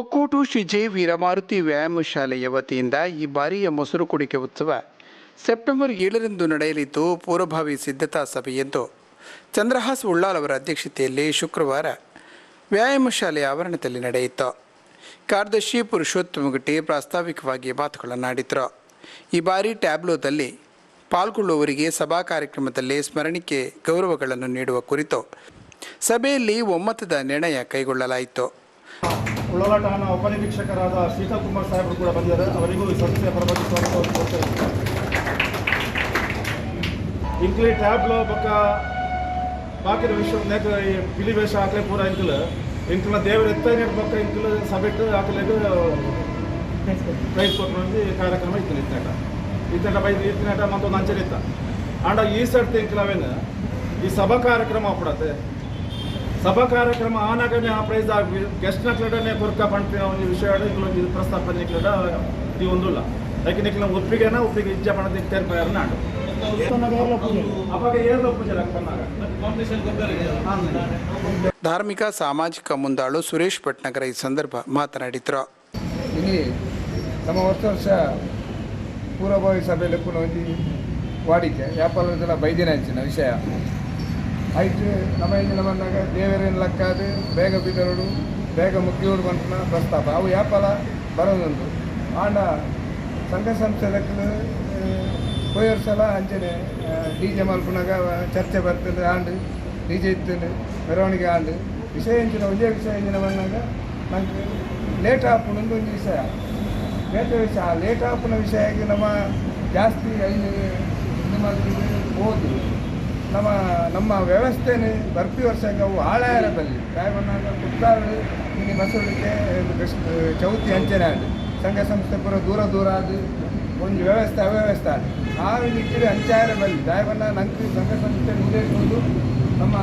Thokkottu Shri J Veeramaruthi ವ್ಯಾಯಾಮ ಶಾಲೆಯ ವತಿಯಿಂದ ಈ ಬಾರಿಯ ಮೊಸರು ಕುಡಿಕೆ ಉತ್ಸವ ಸೆಪ್ಟೆಂಬರ್ ಏಳರಂದು ನಡೆಯಲಿದ್ದು ಪೂರ್ವಭಾವಿ ಸಿದ್ಧತಾ ಸಭೆಯೆಂದು ಚಂದ್ರಹಾಸ್ ಉಳ್ಳಾಲ್ ಅವರ ಅಧ್ಯಕ್ಷತೆಯಲ್ಲಿ ಶುಕ್ರವಾರ ವ್ಯಾಯಾಮ ಶಾಲೆಯ ಆವರಣದಲ್ಲಿ ನಡೆಯಿತು. ಕಾರ್ಯದರ್ಶಿ ಪುರುಷೋತ್ತಮ ಗಟ್ಟಿ ಪ್ರಾಸ್ತಾವಿಕವಾಗಿ ಮಾತುಗಳನ್ನಾಡಿದರು ಈ ಬಾರಿ ಟ್ಯಾಬ್ಲೋದಲ್ಲಿ ಪಾಲ್ಗೊಳ್ಳುವವರಿಗೆ ಸಭಾ ಕಾರ್ಯಕ್ರಮದಲ್ಲಿ ಸ್ಮರಣಿಕೆ ಗೌರವಗಳನ್ನು ನೀಡುವ ಕುರಿತು ಸಭೆಯಲ್ಲಿ ಒಮ್ಮತದ ನಿರ್ಣಯ ಕೈಗೊಳ್ಳಲಾಯಿತು. ಉಳ್ಳಾಲ ಠಾಣಾ ಉಪನಿರೀಕ್ಷಕರಾದ ಸೀತಾ ಕುಮಾರ್ ಸಾಹೇಬರು ಕೂಡ ಬಂದಿದ್ದಾರೆ. ಅವರಿಗೂ ಈ ಸಂಸ್ಥೆಯ ಪರವಾಗಿ ಸ್ವಾಗತವನ್ನು ಕೋರ್ತಾ ಇದ್ದೀನಿ. ಇಂಕ್ಲಿ ಟ್ಯಾಬ್ಲೋ ಬೊಕ್ಕ ಬಾಕಿದ ವಿಷಯ ನೇಕ ಈ ಬಿಳಿ ವೇಷ ಹಾಕ್ಲೆ ಪೂರ ಇಂಕಲ್. ಇಂಕಲ್ನ ದೇವರ ಎತ್ತೈನ ಬೊಕ್ಕ ಇಂಕಲ್ ಸಭೆಟ್ ಹಾಕ್ಲೆಗ್ ಪ್ರೈಸ್ ಕೊಟ್ಟು ಕಾರ್ಯಕ್ರಮ ಇತ್ತು ಇತ್ತೇಟ. ಇತ್ತೇಟ ಬೈ ಇತ್ತಿನೇಟ ಮತ್ತೊಂದು ಅಂಚನೆ ಇತ್ತ. ಆಂಡ ಈ ಸರ್ತಿ ಇಂಕಲ್ ಅವೇನು ಈ ಸಭಾ ಕಾರ್ಯಕ್ರಮ ಅಪ್ಪಡತ್ತೆ. ಸಭಾ ಕಾರ್ಯಕ್ರಮ ಆನಾಗನೆ ಆ ಪ್ರೈಸ್ ಗೆಸ್ಟ್ ಕ್ರೀಡನೆ ಕೊರ್ಕ ಪಂಪಿನ ಒಂದು ವಿಷಯ ಇದು ಪ್ರಸ್ತಾಪ ನಿಕ್ಲಡ ಇದು ಒಂದಿಲ್ಲ ಯಾಕೆ ನಿಕ್ಲ ಒಪ್ಪಿಗೆನ ಒಪ್ಪಿಗೆ ಇಚ್ಛೆ ಪಣ ತೆರ್ಪಾರ ನಾಡು. ಅವಾಗ ಏರ್ಲ ಪೂಜೆ ಲಕ್ಕನ್ನಾಗ ಧಾರ್ಮಿಕ ಸಾಮಾಜಿಕ ಮುಂದಾಳು ಸುರೇಶ್ ಭಟ್ನಗರ ಈ ಸಂದರ್ಭ ಮಾತನಾಡಿದ್ರು. ಇಲ್ಲಿ ನಮ್ಮ ವರ್ಷ ವರ್ಷ ಪೂರ್ವಭಾವಿ ಸಭೆಯಲ್ಲಿ ಕೂಡ ವಾಡಿಕೆ ವ್ಯಾಪಾರದೆಲ್ಲ ಬೈದಿನ ಅಂಚಿನ ವಿಷಯ. ಆಯ್ತು ನಮ್ಮ ಇಂಜಿನ ಬಂದಾಗ ದೇವರಿನ ಲೆಕ್ಕಾದು, ಬೇಗ ಬಿದ್ದರೋಡು ಬೇಗ ಮುಗಿಯೋಡು ಬಂತನ ಪ್ರಸ್ತಾಪ. ಅವು ಯಾಪಲ? ಬರೋದಂದು. ಆಂಡ ಸಂಘ ಸಂಸ್ಥೆ ಲೆಕ್ಕಲು ಸಲ ಅಂಚನೆ ಡಿ ಜೆ ಮಲ್ಪನಾಗ ಚರ್ಚೆ ಬರ್ತದೆ, ಆಂಡು ಡಿ ಜೆ ಇತ್ತೇನೆ, ಮೆರವಣಿಗೆ ಆಂಡು. ವಿಷಯ ಎಂಚಿನ ಒಂದೇ ವಿಷಯ ಎಂಚಿನ ಬಂದಾಗ ನಂಗೆ ಲೇಟ್ ಆಪುನೊಂದು ಒಂದು ವಿಷಯ. ಲೇಟ್ ವಿಷಯ, ಆ ಲೇಟ್ ಆಪುನ ಆಗಿ ನಮ್ಮ ಜಾಸ್ತಿ ಐದು ನಿಮ್ಮ ಹೋದು ನಮ್ಮ ನಮ್ಮ ವ್ಯವಸ್ಥೆನೇ ಬರ್ಪಿ ವರ್ಷಕ್ಕೆ ಅವು ಹಾಳಾಯರ ಬಲ್ಲಿ ಕುತ್ತಾಳು ಇಲ್ಲಿ ಮಸೂರಿಗೆ ಚೌತಿ ಅಂಚನೆ ಆಡು ಸಂಘ ಸಂಸ್ಥೆ ಪೂರ ದೂರ ದೂರ ಆದು ಒಂದು ವ್ಯವಸ್ಥೆ, ಅವ್ಯವಸ್ಥೆ ಆಡು ಆ ನಿಟ್ಟಿಗೆ ಅಂಚಾಯರ ಬಲ್ಲಿ ದಾಯಬಣ್ಣ ನಂಗೆ ಸಂಘ ಸಂಸ್ಥೆ ನಿರ್ದೇಶಿಸುವುದು ನಮ್ಮ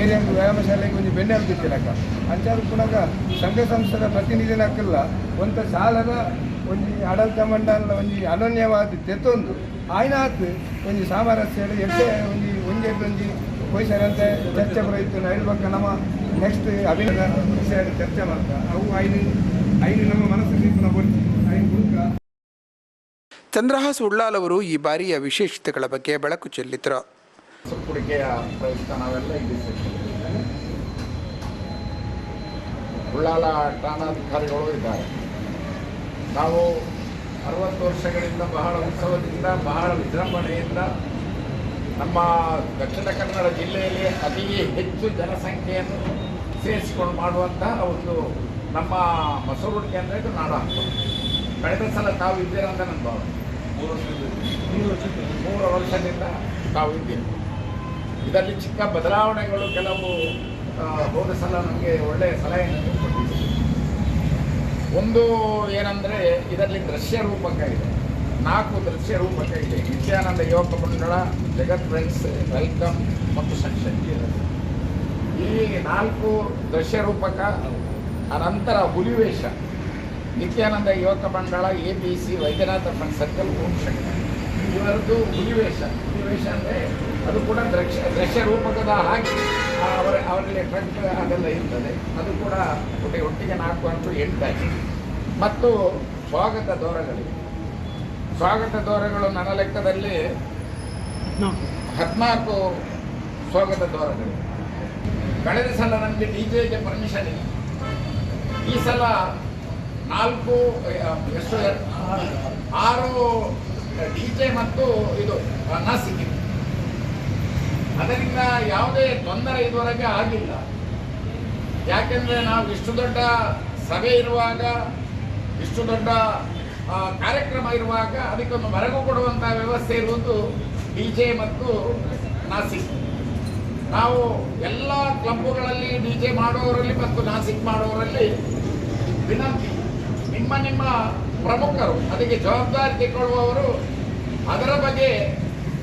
ಏರಿಯಾ ವ್ಯಾಯಾಮ ಶಾಲೆಗೆ ಒಂದು ಬೆನ್ನೆಲು ಅಕ್ಕ ಅಂಚಾರು ಪುನಃ ಸಂಘ ಸಂಸ್ಥೆದ ಪ್ರತಿನಿಧಿನ ಹಾಕಿಲ್ಲ ಒಂದು ಸಾಲದ ಒಂದು ಆಡಳಿತ ಮಂಡಲ ಒಂದು ಅನನ್ಯವಾದ ತೆತ್ತೊಂದು ಆಯ್ನಾತ್ ಒಂದು ಸಾಮರಸ್ಯ ಎಷ್ಟೇ ಒಂದು ಒಂದೇ ಒಂದು ಅಂತ ಚರ್ಚೆ ಬರೋಯ್ತು ಹೇಳ್ಬೇಕು ನಮ್ಮ ನೆಕ್ಸ್ಟ್ ಅಭಿನಯ ವಿಷಯ ಚರ್ಚೆ ಮಾಡ್ತ. ಅವು ಐದು ಐದು ನಮ್ಮ ಮನಸ್ಸಲ್ಲಿ ನಾವು ಬರ್ತೀವಿ ಚಂದ್ರಹಾಸ್ ಉಳ್ಳಾಲ್ ಅವರು ಈ ಬಾರಿಯ ವಿಶೇಷತೆಗಳ ಬಗ್ಗೆ ಬೆಳಕು ಚೆಲ್ಲಿದರು. ಕುಡಿಕೆಯ ಪ್ರಯುಕ್ತ ನಾವೆಲ್ಲ ಇಲ್ಲಿ. ಉಳ್ಳಾಲ ಠಾಣಾಧಿಕಾರಿಗಳು ಇದ್ದಾರೆ. ನಾವು ಅರವತ್ತು ವರ್ಷಗಳಿಂದ ಬಹಳ ಉತ್ಸವದಿಂದ ಬಹಳ ವಿಜೃಂಭಣೆಯಿಂದ ನಮ್ಮ ದಕ್ಷಿಣ ಕನ್ನಡ ಜಿಲ್ಲೆಯಲ್ಲಿ ಅತಿ ಹೆಚ್ಚು ಜನಸಂಖ್ಯೆಯನ್ನು ಸೇರಿಸಿಕೊಂಡು ಮಾಡುವಂತಹ ಒಂದು ನಮ್ಮ ಮಸೂರು ಅಂದರೆ ಇದು ನಾಡ ಹಬ್ಬ ಕಳೆದ ಸಲ ತಾವು ಇದ್ದೀರಾ ಅಂತ ನನ್ನ ಭಾವನೆ. ಮೂರು ವರ್ಷದಿಂದ. ಮೂರು ವರ್ಷದಿಂದ ತಾವು ಇದ್ದೀರಿ. ಇದರಲ್ಲಿ ಚಿಕ್ಕ ಬದಲಾವಣೆಗಳು ಕೆಲವು ಹೋದ ಸಲ ನಮಗೆ ಒಳ್ಳೆಯ ಸಲಹೆ ಕೊಟ್ಟಿದ್ದೀರಿ. ಒಂದು ಏನಂದರೆ, ಇದರಲ್ಲಿ ದೃಶ್ಯ ರೂಪಕ ಇದೆ. ನಾಲ್ಕು ದೃಶ್ಯ ರೂಪಕ ಇದೆ. ನಿತ್ಯಾನಂದ ಯುವಕ ಮಂಡಳ, ಜಗತ್ ಫ್ರೆಂಡ್ಸ್, ವೆಲ್ಕಮ್ ಮತ್ತು ಸಂಶಕ್ತಿ ಈ ನಾಲ್ಕು ದೃಶ್ಯ ರೂಪಕ, ಅನಂತರ ಹುಲಿವೇಷ, ನಿತ್ಯಾನಂದ ಯುವಕ ಮಂಡಳ, A P C, Vaidyanath fund circle Om Shakti ಇವರದ್ದು ಮುನಿವೇಶ ಮುನಿವೇಶ ಅಂದರೆ ಅದು ಕೂಡ ದೃಶ್ಯ ದೃಶ್ಯ ರೂಪಕದ ಹಾಗೆ ಅವರ ಅವರಲ್ಲಿ ಟ್ರಕ್ ಅದೆಲ್ಲ ಇರ್ತದೆ. ಅದು ಕೂಡ ಒಟ್ಟಿಗೆ ಒಟ್ಟಿಗೆ ನಾಲ್ಕು ಅಂಟು ಎಂಟಾಗಿ ಮತ್ತು ಸ್ವಾಗತ ದೋರಗಳಿವೆ ಸ್ವಾಗತ ದೋರಗಳು ನನ್ನ ಲೆಕ್ಕದಲ್ಲಿ ಹದಿನಾಲ್ಕು. ಸ್ವಾಗತ ದೋರಗಳು. ಕಳೆದ ಸಲ ನಮಗೆ ಡಿ ಜೆಗೆ ಪರ್ಮಿಷನ್ ಇಲ್ಲ. ಈ ಸಲ ನಾಲ್ಕು ಎಷ್ಟು ಆರು ಡಿ ಜೆ ಮತ್ತು ಇದು ನಾಸಿಕ್ ಸಿಕ್ಕಿತ್ತು ಅದರಿಂದ ಯಾವುದೇ ತೊಂದರೆ ಇದುವರೆಗೆ ಆಗಿಲ್ಲ. ಯಾಕೆಂದರೆ ನಾವು ಇಷ್ಟು ದೊಡ್ಡ ಸಭೆ ಇರುವಾಗ, ಇಷ್ಟು ದೊಡ್ಡ ಕಾರ್ಯಕ್ರಮ ಇರುವಾಗ ಅದಕ್ಕೊಂದು ಮರಗು ಕೊಡುವಂಥ ವ್ಯವಸ್ಥೆ ಇರುವುದು ಡಿ ಜೆ ಮತ್ತು ನಾಸಿಕ್ ನಾವು ಎಲ್ಲ ಕ್ಲಬ್ಬುಗಳಲ್ಲಿ ಡಿ ಜೆ ಮಾಡೋರಲ್ಲಿ ಮತ್ತು ನಾಸಿಕ್ ಮಾಡೋರಲ್ಲಿ ವಿನಂತಿ. ನಿಮ್ಮ ನಿಮ್ಮ ಪ್ರಮುಖರು, ಅದಕ್ಕೆ ಜವಾಬ್ದಾರಿ ತೆಗೊಳ್ಳುವವರು ಅದರ ಬಗ್ಗೆ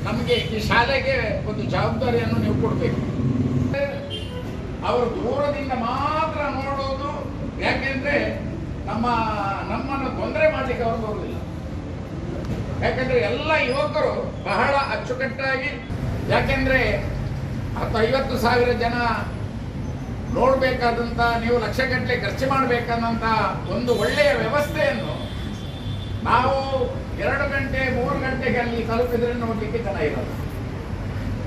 ನಮಗೆ ಈ ಶಾಲೆಗೆ ಒಂದು ಜವಾಬ್ದಾರಿಯನ್ನು ನೀವು ಕೊಡಬೇಕು. ಅವರು ದೂರದಿಂದ ಮಾತ್ರ ನೋಡುವುದು ಯಾಕೆಂದ್ರೆ ನಮ್ಮ, ನಮ್ಮನ್ನು ತೊಂದರೆ ಮಾಡಲಿಕ್ಕೆ ಅವರು ಬರುವುದಿಲ್ಲ. ಯಾಕೆಂದ್ರೆ ಎಲ್ಲ ಯುವಕರು ಬಹಳ ಅಚ್ಚುಕಟ್ಟಾಗಿ, ಯಾಕೆಂದ್ರೆ ಹತ್ತು ಐವತ್ತು ಸಾವಿರ ಜನ ನೋಡಬೇಕಾದಂಥ ನೀವು ಲಕ್ಷಗಟ್ಟಲೆ ಖರ್ಚು ಮಾಡಬೇಕಾದಂಥ ಒಂದು ಒಳ್ಳೆಯ ವ್ಯವಸ್ಥೆಯನ್ನು ನಾವು ಎರಡು ಗಂಟೆ, ಮೂರು ಗಂಟೆಗೆ ಅಲ್ಲಿ ತಲುಪಿದ್ರೆ ನೋಡಲಿಕ್ಕೆ ಇರಲ್ಲ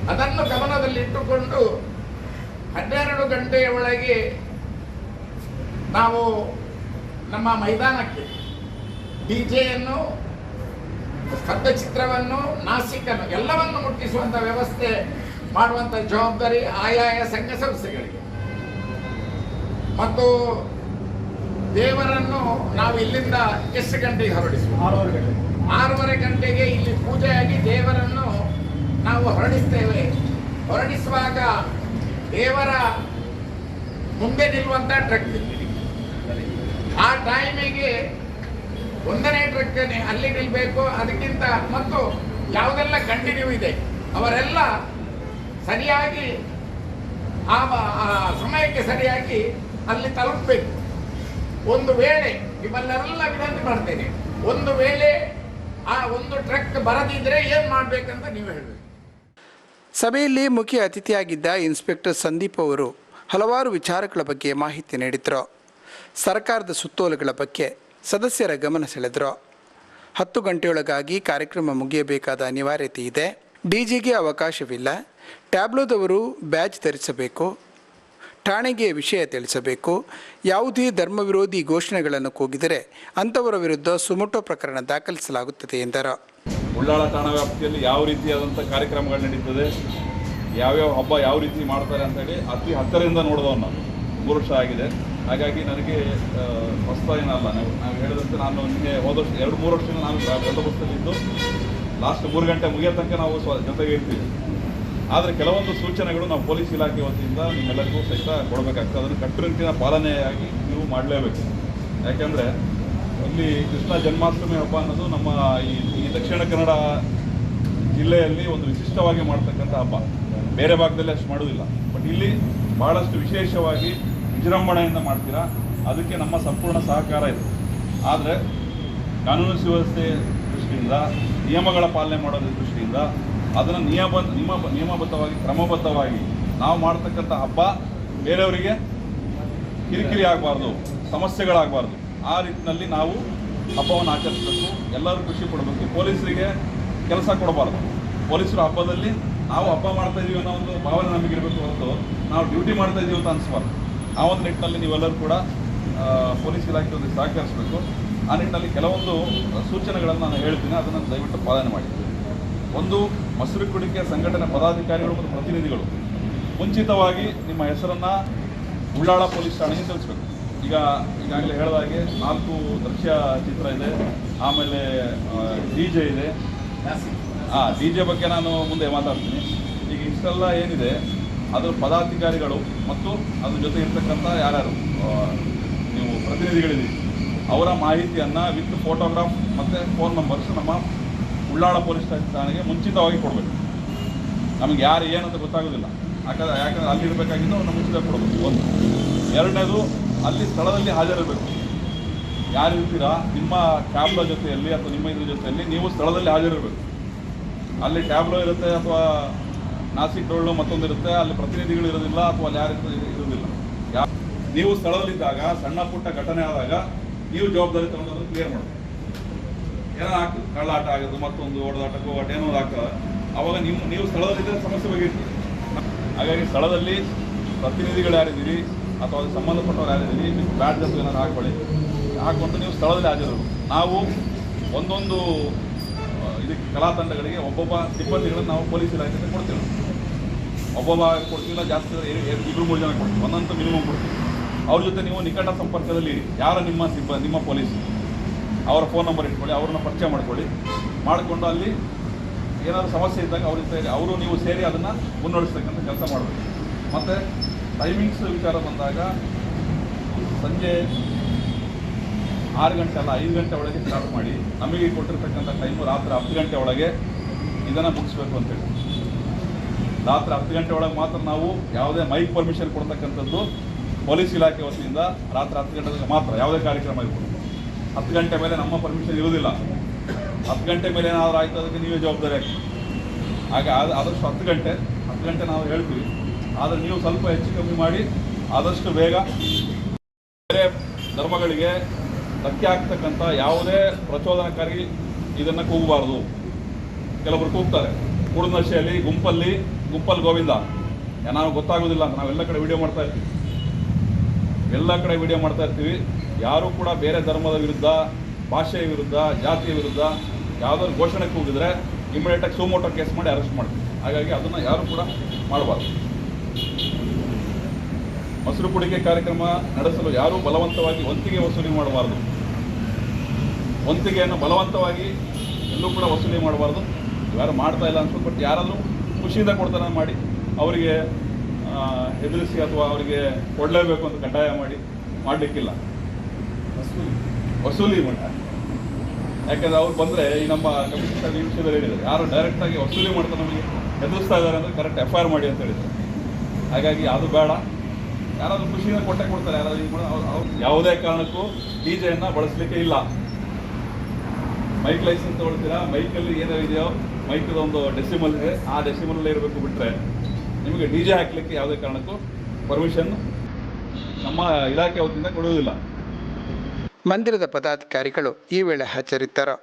ಅದನ್ನು ಗಮನದಲ್ಲಿಟ್ಟುಕೊಂಡು ಹನ್ನೆರಡು ಗಂಟೆಯ ಒಳಗೆ ನಾವು ನಮ್ಮ ಮೈದಾನಕ್ಕೆ ಡಿಜೆಯನ್ನು ಸ್ತಬ್ಧ ಚಿತ್ರವನ್ನು ನಾಸಿಕನ್ನು ಎಲ್ಲವನ್ನು ಮುಟ್ಟಿಸುವಂಥ ವ್ಯವಸ್ಥೆ ಮಾಡುವಂಥ ಜವಾಬ್ದಾರಿ ಆಯಾಯ ಸಂಘ ಸಂಸ್ಥೆಗಳಿಗೆ ಮತ್ತು ದೇವರನ್ನು ನಾವು ಇಲ್ಲಿಂದ ಎಷ್ಟು ಗಂಟೆಗೆ ಹೊರಡಿಸುವ ಆರೂವರೆ ಗಂಟೆ. ಆರೂವರೆ ಗಂಟೆಗೆ ಇಲ್ಲಿ ಪೂಜೆಯಾಗಿ ದೇವರನ್ನು ನಾವು ಹೊರಡಿಸ್ತೇವೆ. ಹೊರಡಿಸುವಾಗ ದೇವರ ಮುಂದೆ ನಿಲ್ಲುವಂತ ಟ್ರಕ್ ಆ ಟೈಮಿಗೆ ಒಂದನೇ ಟ್ರಕ್ ಅಲ್ಲಿ ನಿಲ್ಬೇಕು ಅದಕ್ಕಿಂತ ಮತ್ತು ಯಾವುದೆಲ್ಲ ಕಂಟಿನ್ಯೂ ಇದೆ ಅವರೆಲ್ಲ ಸರಿಯಾಗಿ ಆ ಸಮಯಕ್ಕೆ ಸರಿಯಾಗಿ ಅಲ್ಲಿ ತಲುಪಬೇಕು. ಒಂದು ವೇಳೆ ನಿಮ್ಮಲ್ಲೆಲ್ಲ ವಿನಂತಿ ಮಾಡ್ತೇನೆ. ಒಂದು ವೇಳೆ ಆ ಒಂದು ಟ್ರಕ್ ಬರದಿದ್ರೆ ಏನ್ ಮಾಡ್ಬೇಕಂತ ನೀವು ಹೇಳಬೇಕು. ಸಭೆಯಲ್ಲಿ ಮುಖ್ಯ ಅತಿಥಿಯಾಗಿದ್ದ ಇನ್ಸ್ಪೆಕ್ಟರ್ ಸಂದೀಪ್ ಅವರು ಹಲವಾರು ವಿಚಾರಗಳ ಬಗ್ಗೆ ಮಾಹಿತಿ ನೀಡಿದರು. ಸರ್ಕಾರದ ಸುತ್ತೋಲೆಗಳ ಬಗ್ಗೆ ಸದಸ್ಯರ ಗಮನ ಸೆಳೆದರು. ಹತ್ತು ಗಂಟೆಯೊಳಗಾಗಿ ಕಾರ್ಯಕ್ರಮ ಮುಗಿಯಬೇಕಾದ ಅನಿವಾರ್ಯತೆ ಇದೆ. ಡಿಜಿಗೆ ಅವಕಾಶವಿಲ್ಲ. ಟ್ಯಾಬ್ಲೋದವರು ಬ್ಯಾಚ್ ಧರಿಸಬೇಕು. ಠಾಣೆಗೆ ವಿಷಯ ತಿಳಿಸಬೇಕು. ಯಾವುದೇ ಧರ್ಮ ವಿರೋಧಿ ಘೋಷಣೆಗಳನ್ನು ಕೂಗಿದರೆ ಅಂಥವರ ವಿರುದ್ಧ ಸುಮೋಟೋ ಪ್ರಕರಣ ದಾಖಲಿಸಲಾಗುತ್ತದೆ ಎಂದರು. ಉಳ್ಳಾಳ ಠಾಣಾ ವ್ಯಾಪ್ತಿಯಲ್ಲಿ ಯಾವ ರೀತಿಯಾದಂಥ ಕಾರ್ಯಕ್ರಮಗಳು ನಡೀತದೆ, ಯಾವ್ಯಾವ ಹಬ್ಬ ಯಾವ ರೀತಿ ಮಾಡ್ತಾರೆ ಅಂತೇಳಿ ಅತಿ ಹತ್ತರಿಂದ ನೋಡಿದವನು ನಾನು ಮೂರು ವರ್ಷ ಆಗಿದೆ. ಹಾಗಾಗಿ ನನಗೆ ಹೊಸ ಏನಲ್ಲ ನಾವು ನಾವು ಹೇಳಿದಂತೆ ನಾನು ನಿನ್ನೆ ಹೋದ ವರ್ಷ ಎರಡು ಮೂರು ವರ್ಷದಿಂದ ನಾನು ಬಂದೋಬಸ್ತಲ್ಲಿದ್ದು ಲಾಸ್ಟ್ ಮೂರು ಗಂಟೆ ಮುಗಿಯೋ ತನಕ ನಾವು ಸ್ವ, ಜೊತೆಗೆ ಇರ್ತೀವಿ. ಆದರೆ ಕೆಲವೊಂದು ಸೂಚನೆಗಳು ನಾವು ಪೊಲೀಸ್ ಇಲಾಖೆ ವತಿಯಿಂದ ನಿಮ್ಮೆಲ್ಲರಿಗೂ ಸಹಿತ ಕೊಡಬೇಕಾಗ್ತದೆ. ಅದನ್ನು ಕಟ್ಟುನಿಟ್ಟಿನ ಪಾಲನೆಯಾಗಿ ನೀವು ಮಾಡಲೇಬೇಕು. ಯಾಕೆಂದರೆ ಇಲ್ಲಿ ಕೃಷ್ಣ ಜನ್ಮಾಷ್ಟಮಿ ಹಬ್ಬ ಅನ್ನೋದು ನಮ್ಮ ಈ ಈ ದಕ್ಷಿಣ ಕನ್ನಡ ಜಿಲ್ಲೆಯಲ್ಲಿ ಒಂದು ವಿಶಿಷ್ಟವಾಗಿ ಮಾಡ್ತಕ್ಕಂಥ ಹಬ್ಬ. ಬೇರೆ ಭಾಗದಲ್ಲಿ ಅಷ್ಟು ಮಾಡುವುದಿಲ್ಲ ಬಟ್ ಇಲ್ಲಿ ಭಾಳಷ್ಟು ವಿಶೇಷವಾಗಿ ವಿಜೃಂಭಣೆಯಿಂದ ಮಾಡ್ತೀರಾ? ಅದಕ್ಕೆ ನಮ್ಮ ಸಂಪೂರ್ಣ ಸಹಕಾರ ಇದೆ. ಆದರೆ ಕಾನೂನು ಸುವ್ಯವಸ್ಥೆ ದೃಷ್ಟಿಯಿಂದ, ನಿಯಮಗಳ ಪಾಲನೆ ಮಾಡೋದ್ರ ದೃಷ್ಟಿಯಿಂದ ಅದನ್ನು ನಿಯಮ ನಿಯಮ ನಿಯಮಬದ್ಧವಾಗಿ, ಕ್ರಮಬದ್ಧವಾಗಿ ನಾವು ಮಾಡ್ತಕ್ಕಂಥ ಹಬ್ಬ ಬೇರೆಯವರಿಗೆ ಕಿರಿಕಿರಿ ಆಗಬಾರ್ದು, ಸಮಸ್ಯೆಗಳಾಗಬಾರ್ದು. ಆ ರೀತಿಯಲ್ಲಿ ನಾವು ಹಬ್ಬವನ್ನು ಆಚರಿಸಬೇಕು. ಎಲ್ಲರೂ ಖುಷಿ ಪಡಬೇಕು. ಪೊಲೀಸರಿಗೆ ಕೆಲಸ ಕೊಡಬಾರ್ದು. ಪೊಲೀಸರು ಹಬ್ಬದಲ್ಲಿ ನಾವು ಹಬ್ಬ ಮಾಡ್ತಾ ಇದ್ದೀವಿ ಅನ್ನೋ ಒಂದು ಭಾವನೆ ನಮಗಿರಬೇಕು ಹೊರತು ನಾವು ಡ್ಯೂಟಿ ಮಾಡ್ತಾ ಇದ್ದೀವಿ ಅಂತ ಅನಿಸ್ಬಾರ್ದು. ಆ ಒಂದು ನಿಟ್ಟಿನಲ್ಲಿ ನೀವೆಲ್ಲರೂ ಕೂಡ ಪೊಲೀಸ್ ಇಲಾಖೆಯೊಂದಿಗೆ ಸಹಕರಿಸಬೇಕು. ಆ ನಿಟ್ಟಿನಲ್ಲಿ ಕೆಲವೊಂದು ಸೂಚನೆಗಳನ್ನು ನಾನು ಹೇಳ್ತೀನಿ. ಅದನ್ನು ದಯವಿಟ್ಟು ಪಾಲನೆ ಮಾಡಿ. ಒಂದು ಮೊಸರು ಕುಡಿಕೆ ಸಂಘಟನೆ ಪದಾಧಿಕಾರಿಗಳು ಮತ್ತು ಪ್ರತಿನಿಧಿಗಳು. ಮುಂಚಿತವಾಗಿ ನಿಮ್ಮ ಹೆಸರನ್ನು ಉಳ್ಳಾಳ ಪೊಲೀಸ್ ಠಾಣೆಗೆ ತಿಳಿಸ್ಬೇಕು. ಈಗ ಈಗಾಗಲೇ ಹೇಳಿದಾಗೆ ನಾಲ್ಕು ದೃಶ್ಯ ಚಿತ್ರ ಇದೆ. ಆಮೇಲೆ ಡಿ ಜೆ ಇದೆ. ಹಾಂ ಡಿ ಜೆ ಬಗ್ಗೆ ನಾನು ಮುಂದೆ ಮಾತಾಡ್ತೀನಿ. ಈಗ ಇಷ್ಟೆಲ್ಲ ಏನಿದೆ ಅದರ ಪದಾಧಿಕಾರಿಗಳು ಮತ್ತು ಅದ್ರ ಜೊತೆ ಇರ್ತಕ್ಕಂಥ ಯಾರ್ಯಾರು ನೀವು ಪ್ರತಿನಿಧಿಗಳಿದ್ದೀವಿ ಅವರ ಮಾಹಿತಿಯನ್ನು ವಿತ್ ಫೋಟೋಗ್ರಾಫ್ ಮತ್ತು ಫೋನ್ ನಂಬರ್ಸ್ ನಮ್ಮ ಉಳ್ಳಾಳ ಪೊಲೀಸ್ ಠಾಣೆಗೆ ಮುಂಚಿತವಾಗಿ ಕೊಡಬೇಕು. ನಮಗೆ ಯಾರು ಏನಂತ ಗೊತ್ತಾಗೋದಿಲ್ಲ. ಯಾಕಂದ್ರೆ ಯಾಕಂದ್ರೆ ಅಲ್ಲಿ ಇರಬೇಕಾಗಿದ್ದು ಅವ್ರನ್ನ ಮುಂಚಿತವಾಗಿ ಕೊಡಬೇಕು. ಒಂದು. ಎರಡನೇದು, ಅಲ್ಲಿ ಸ್ಥಳದಲ್ಲಿ ಹಾಜರಿರಬೇಕು. ಯಾರು ಇರ್ತೀರಾ? ನಿಮ್ಮ ಟ್ಯಾಬ್ಲೋ ಜೊತೆಯಲ್ಲಿ ಅಥವಾ ನಿಮ್ಮ ಇದ್ರ ಜೊತೆಯಲ್ಲಿ ನೀವು ಸ್ಥಳದಲ್ಲಿ ಹಾಜರಿರಬೇಕು. ಅಲ್ಲಿ ಟ್ಯಾಬ್ಲೋ ಇರುತ್ತೆ ಅಥವಾ ನಾಸಿಕ್ ಡೊಳ್ಳು ಮತ್ತೊಂದು ಇರುತ್ತೆ. ಅಲ್ಲಿ ಪ್ರತಿನಿಧಿಗಳು ಇರೋದಿಲ್ಲ ಅಥವಾ ಅಲ್ಲಿ ಯಾರು ಇರೋದಿಲ್ಲ. ನೀವು ಸ್ಥಳದಲ್ಲಿದ್ದಾಗ, ಸಣ್ಣ ಪುಟ್ಟ ಘಟನೆ ಆದಾಗ, ನೀವು ಜವಾಬ್ದಾರಿ ತಗೊಂಡು ಕ್ಲಿಯರ್ ಮಾಡಬೇಕು. ಏನೋ ಆಗ್ತದೆ ಕಳ್ಳಾಟ ಆಗೋದು ಮತ್ತೊಂದು ಓಡದಾಟ ಹೋಗಾಟ ಏನೋ ಆಗ್ತದೆ. ಅವಾಗ ನೀವು ನೀವು ಸ್ಥಳದಲ್ಲಿದ್ದರೆ ಸಮಸ್ಯೆ ಬಗೆಹರಿತದೆ ಹಾಗಾಗಿ ಸ್ಥಳದಲ್ಲಿ ಪ್ರತಿನಿಧಿಗಳು ಯಾರಿದ್ದೀರಿ, ಅಥವಾ ಸಂಬಂಧಪಟ್ಟವ್ರು ಯಾರಿದ್ದೀರಿ, ನಿಮ್ಮ ಬ್ಯಾಡ್ ಜಂತು ಏನಾದ್ರು ಹಾಕೊಳ್ಳಿ ಹಾಕೊಂಡು ನೀವು ಸ್ಥಳದಲ್ಲಿ ಹಾಜರು ನಾವು ಒಂದೊಂದು ಇದಕ್ಕೆ ಕಲಾ ತಂಡಗಳಿಗೆ ಒಬ್ಬೊಬ್ಬ ಸಿಬ್ಬಂದಿಗಳನ್ನು ನಾವು ಪೊಲೀಸ್ ಇಲಾಖೆಯಿಂದ ಕೊಡ್ತೀವಿ. ಒಬ್ಬೊಬ್ಬ ಕೊಡ್ತೀವಿಲ್ಲ ಜಾಸ್ತಿ ಇಬ್ಬರು ಮೂರು ಜನ ಕೊಡ್ತೀವಿ. ಒಂದಂತೂ ಮಿನಿಮಮ್ ಕೊಡ್ತೀವಿ. ಅವ್ರ ಜೊತೆ ನೀವು ನಿಕಟ ಸಂಪರ್ಕದಲ್ಲಿ ಯಾರ ನಿಮ್ಮ ಸಿಬ್ಬ, ನಿಮ್ಮ ಪೊಲೀಸ್? ಅವರ ಫೋನ್ ನಂಬರ್ ಇಟ್ಕೊಳ್ಳಿ, ಅವ್ರನ್ನ ಪರಿಚಯ ಮಾಡ್ಕೊಳ್ಳಿ. ಮಾಡಿಕೊಂಡು ಅಲ್ಲಿ ಏನಾದರೂ ಸಮಸ್ಯೆ ಇದ್ದಾಗ ಅವ್ರ ಸೇರಿ ಅವರು ನೀವು ಸೇರಿ ಅದನ್ನು ಮುನ್ನಡೆಸ್ತಕ್ಕಂಥ ಕೆಲಸ ಮಾಡಬೇಕು. ಮತ್ತು ಟೈಮಿಂಗ್ಸ್ ವಿಚಾರ ಬಂದಾಗ ಸಂಜೆ ಆರು ಗಂಟೆ ಅಲ್ಲ, ಐದು ಗಂಟೆ ಒಳಗೆ ಸ್ಟಾರ್ಟ್ ಮಾಡಿ, ನಮಗೆ ಕೊಟ್ಟಿರ್ತಕ್ಕಂಥ ಟೈಮು ರಾತ್ರಿ ಹತ್ತು ಗಂಟೆ ಒಳಗೆ ಇದನ್ನು ಮುಗಿಸ್ಬೇಕು ಅಂತೇಳಿ ರಾತ್ರಿ ಹತ್ತು ಗಂಟೆ ಒಳಗೆ ಮಾತ್ರ ನಾವು ಯಾವುದೇ ಮೈಕ್ ಪರ್ಮಿಷನ್ ಕೊಡ್ತಕ್ಕಂಥದ್ದು, ಪೊಲೀಸ್ ಇಲಾಖೆ ವತಿಯಿಂದ ರಾತ್ರಿ ಹತ್ತು ಗಂಟೆ ಮಾತ್ರ, ಯಾವುದೇ ಕಾರ್ಯಕ್ರಮ ಇರ್ಬೋದು. ಹತ್ತು ಗಂಟೆ ಮೇಲೆ ನಮ್ಮ ಪರ್ಮಿಷನ್ ಇರೋದಿಲ್ಲ ಹತ್ತು ಗಂಟೆ ಮೇಲೆ ಏನಾದರೂ ಆಯಿತು, ಅದಕ್ಕೆ ನೀವೇ ಜವಾಬ್ದಾರಿ ಹಾಗೆ ಆದ- ಆದಷ್ಟು ಹತ್ತು ಗಂಟೆ ಹತ್ತು ಗಂಟೆ ನಾವು ಹೇಳ್ತೀವಿ. ಆದರೆ ನೀವು ಸ್ವಲ್ಪ ಹೆಚ್ಚು ಕಮ್ಮಿ ಮಾಡಿ, ಆದಷ್ಟು ಬೇಗ ಬೇರೆ ಧರ್ಮಗಳಿಗೆ ಧಕ್ಕೆ ಆಗ್ತಕ್ಕಂಥ ಯಾವುದೇ ಪ್ರಚೋದನಕಾರಿ ಇದನ್ನು ಕೂಗಬಾರ್ದು. ಕೆಲವರು ಕೂಗ್ತಾರೆ. ಕುಡುನಶೆಯಲ್ಲಿ ಗುಂಪಲ್ಲಿ ಗುಂಪಲ್ಲಿ ಗೋವಿಂದ. ನಾವು ಗೊತ್ತಾಗೋದಿಲ್ಲ ಅಂತ. ನಾವೆಲ್ಲ ಕಡೆ ವಿಡಿಯೋ ಮಾಡ್ತಾ ಇರ್ತೀವಿ. ಎಲ್ಲ ಕಡೆ ವಿಡಿಯೋ ಮಾಡ್ತಾ ಇರ್ತೀವಿ. ಯಾರು ಕೂಡ ಬೇರೆ ಧರ್ಮದ ವಿರುದ್ಧ, ಭಾಷೆಯ ವಿರುದ್ಧ, ಜಾತಿಯ ವಿರುದ್ಧ ಯಾವುದಾದ್ರು ಘೋಷಣೆ ಕೂಗಿದ್ರೆ ಇಮಿಡಿಯೇಟಾಗಿ ಸುಮೋಟೋ ಕೇಸ್ ಮಾಡಿ ಅರೆಸ್ಟ್ ಮಾಡ್ತೀವಿ. ಹಾಗಾಗಿ ಅದನ್ನು ಯಾರು ಕೂಡ ಮಾಡಬಾರ್ದು. ಮೊಸರು ಕುಡಿಕೆ ಕಾರ್ಯಕ್ರಮ ನಡೆಸಲು ಯಾರೂ ಬಲವಂತವಾಗಿ ಒಂತಿಗೆ ವಸೂಲಿ ಮಾಡಬಾರ್ದು. ಒಂತಿಗೆಯನ್ನು ಬಲವಂತವಾಗಿ ಎಲ್ಲೂ ಕೂಡ ವಸೂಲಿ ಮಾಡಬಾರ್ದು. ಯಾರು ಮಾಡ್ತಾ ಇಲ್ಲ ಅಂತ ಬಟ್ ಯಾರಾದರೂ ಖುಷಿಯಿಂದ ಕೊಡ್ತಾನೆ ಮಾಡಿ ಅವರಿಗೆ ಹೆದರಿಸಿ ಅಥವಾ ಅವರಿಗೆ ಕೊಡಲೇಬೇಕು ಅಂತ ಕಡ್ಡಾಯ ಮಾಡಿ ಮಾಡಲಿಕ್ಕಿಲ್ಲ. ವಸೂಲಿ ಮಾಡಿ ಯಾಕಂದ್ರೆ ಅವ್ರು ಬಂದ್ರೆ ಈ ನಮ್ಮ ಕಮಿಷನರ್ ಈ ವಿಷಯದಲ್ಲಿ ಹೇಳಿದ್ದಾರೆ. ಯಾರು ಡೈರೆಕ್ಟಾಗಿ ವಸೂಲಿ ಮಾಡ್ತಾರೆ ನಮಗೆ. ಎದುರಿಸ್ತಾ ಇದ್ದಾರೆ ಅಂದರೆ ಕರೆಕ್ಟ್ ಎಫ್ ಐ ಆರ್ ಮಾಡಿ ಅಂತ ಹೇಳಿದ್ದಾರೆ ಹಾಗಾಗಿ ಅದು ಬೇಡ. ಯಾರಾದರೂ ಖುಷಿಯಿಂದ ಕೊಟ್ಟೆ ಕೊಡ್ತಾರೆ. ಯಾವುದೇ ಕಾರಣಕ್ಕೂ ಡಿ ಬಳಸಲಿಕ್ಕೆ ಇಲ್ಲ. Mic licence ತಗೊಳ್ತೀರಾ? ಮೈಕಲ್ಲಿ ಏನೋ ಇದೆಯೋ ಮೈಕದ ಒಂದು ಡೆಸಿಮಲ್ ಇದೆ. ಆ ಡೆಸಿಮಲ್ಲೇ ಇರಬೇಕು ಬಿಟ್ಟರೆ ನಿಮಗೆ ಡಿ ಜೆ ಹಾಕಲಿಕ್ಕೆ ಯಾವುದೇ ಕಾರಣಕ್ಕೂ ಪರ್ಮಿಷನ್ ನಮ್ಮ ಇಲಾಖೆ ವತಿಯಿಂದ ಕೊಡುವುದಿಲ್ಲ. ಮಂದಿರದ ಪದಾಧಿಕಾರಿಗಳು ಈ ವೇಳೆ ಹಾಜರಿದ್ದರು.